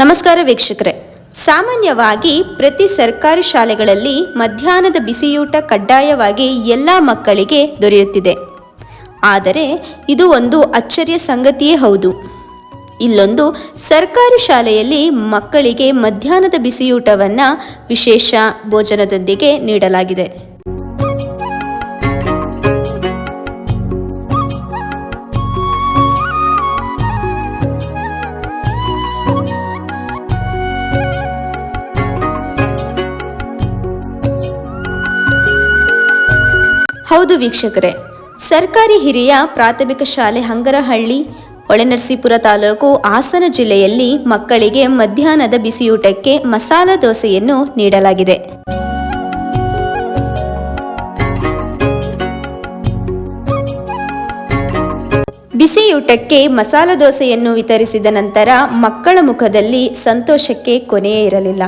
ನಮಸ್ಕಾರ ವೀಕ್ಷಕರೇ. ಸಾಮಾನ್ಯವಾಗಿ ಪ್ರತಿ ಸರ್ಕಾರಿ ಶಾಲೆಗಳಲ್ಲಿ ಮಧ್ಯಾಹ್ನದ ಬಿಸಿಯೂಟ ಕಡ್ಡಾಯವಾಗಿ ಎಲ್ಲ ಮಕ್ಕಳಿಗೆ ದೊರೆಯುತ್ತಿದೆ. ಆದರೆ ಇದು ಒಂದು ಅಚ್ಚರಿಯ ಸಂಗತಿಯೇ ಹೌದು. ಇಲ್ಲೊಂದು ಸರ್ಕಾರಿ ಶಾಲೆಯಲ್ಲಿ ಮಕ್ಕಳಿಗೆ ಮಧ್ಯಾಹ್ನದ ಬಿಸಿಯೂಟವನ್ನು ವಿಶೇಷ ಭೋಜನದೊಂದಿಗೆ ನೀಡಲಾಗಿದೆ. ಹೌದು ವೀಕ್ಷಕರೇ, ಸರ್ಕಾರಿ ಹಿರಿಯ ಪ್ರಾಥಮಿಕ ಶಾಲೆ ಹಂಗರಹಳ್ಳಿ ಹೊಳೆನರಸೀಪುರ ತಾಲೂಕು ಹಾಸನ ಜಿಲ್ಲೆಯಲ್ಲಿ ಮಕ್ಕಳಿಗೆ ಮಧ್ಯಾಹ್ನದ ಬಿಸಿಯೂಟಕ್ಕೆ ಮಸಾಲ ದೋಸೆಯನ್ನು ನೀಡಲಾಗಿದೆ. ಬಿಸಿಯೂಟಕ್ಕೆ ಮಸಾಲ ದೋಸೆಯನ್ನು ವಿತರಿಸಿದ ನಂತರ ಮಕ್ಕಳ ಮುಖದಲ್ಲಿ ಸಂತೋಷಕ್ಕೆ ಕೊನೆಯೇ ಇರಲಿಲ್ಲ.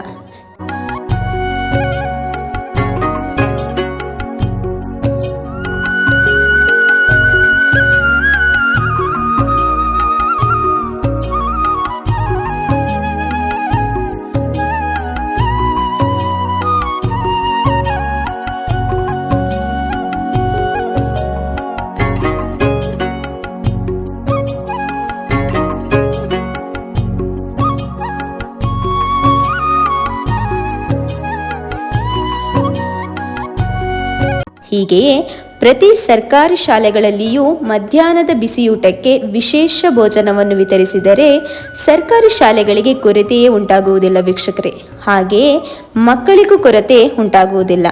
ಹೀಗೆಯೇ ಪ್ರತಿ ಸರ್ಕಾರಿ ಶಾಲೆಗಳಲ್ಲಿಯೂ ಮಧ್ಯಾಹ್ನದ ಬಿಸಿಯೂಟಕ್ಕೆ ವಿಶೇಷ ಭೋಜನವನ್ನು ವಿತರಿಸಿದರೆ ಸರ್ಕಾರಿ ಶಾಲೆಗಳಿಗೆ ಕೊರತೆಯೇ ಉಂಟಾಗುವುದಿಲ್ಲ ವೀಕ್ಷಕರೇ. ಹಾಗೆಯೇ ಮಕ್ಕಳಿಗೂ ಕೊರತೆ ಉಂಟಾಗುವುದಿಲ್ಲ.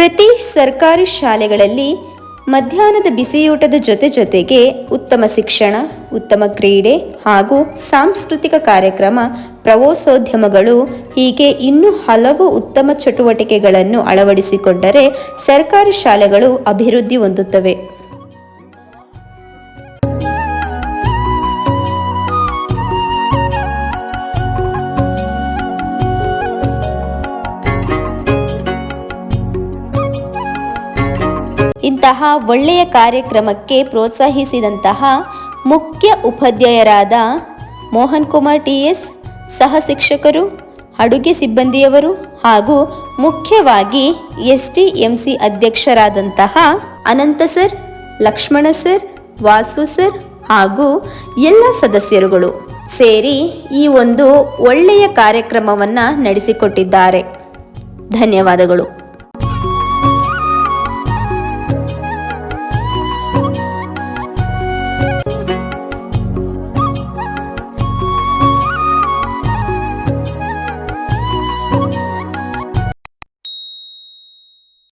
ಪ್ರತಿ ಸರ್ಕಾರಿ ಶಾಲೆಗಳಲ್ಲಿ ಮಧ್ಯಾಹ್ನದ ಬಿಸಿಯೂಟದ ಜೊತೆ ಜೊತೆಗೆ ಉತ್ತಮ ಶಿಕ್ಷಣ, ಉತ್ತಮ ಕ್ರೀಡೆ ಹಾಗೂ ಸಾಂಸ್ಕೃತಿಕ ಕಾರ್ಯಕ್ರಮ, ಪ್ರವಾಸೋದ್ಯಮಗಳು ಹೀಗೆ ಇನ್ನೂ ಹಲವು ಉತ್ತಮ ಚಟುವಟಿಕೆಗಳನ್ನು ಅಳವಡಿಸಿಕೊಂಡರೆ ಸರ್ಕಾರಿ ಶಾಲೆಗಳು ಅಭಿವೃದ್ಧಿ ಹೊಂದುತ್ತವೆ. ಇಂತಹ ಒಳ್ಳೆಯ ಕಾರ್ಯಕ್ರಮಕ್ಕೆ ಪ್ರೋತ್ಸಾಹಿಸಿದಂತಹ ಮುಖ್ಯ ಉಪಾಧ್ಯಾಯರಾದ ಮೋಹನ್ ಕುಮಾರ್ ಟಿ ಎಸ್ ಸಹ ಶಿಕ್ಷಕರು, ಅಡುಗೆ ಸಿಬ್ಬಂದಿಯವರು ಹಾಗೂ ಮುಖ್ಯವಾಗಿ S T M C ಅಧ್ಯಕ್ಷರಾದಂತಹ Ananth sir, Lakshmana sir, Vasu sir ಹಾಗೂ ಎಲ್ಲ ಸದಸ್ಯರುಗಳು ಸೇರಿ ಈ ಒಂದು ಒಳ್ಳೆಯ ಕಾರ್ಯಕ್ರಮವನ್ನು ನಡೆಸಿಕೊಟ್ಟಿದ್ದಾರೆ. ಧನ್ಯವಾದಗಳು.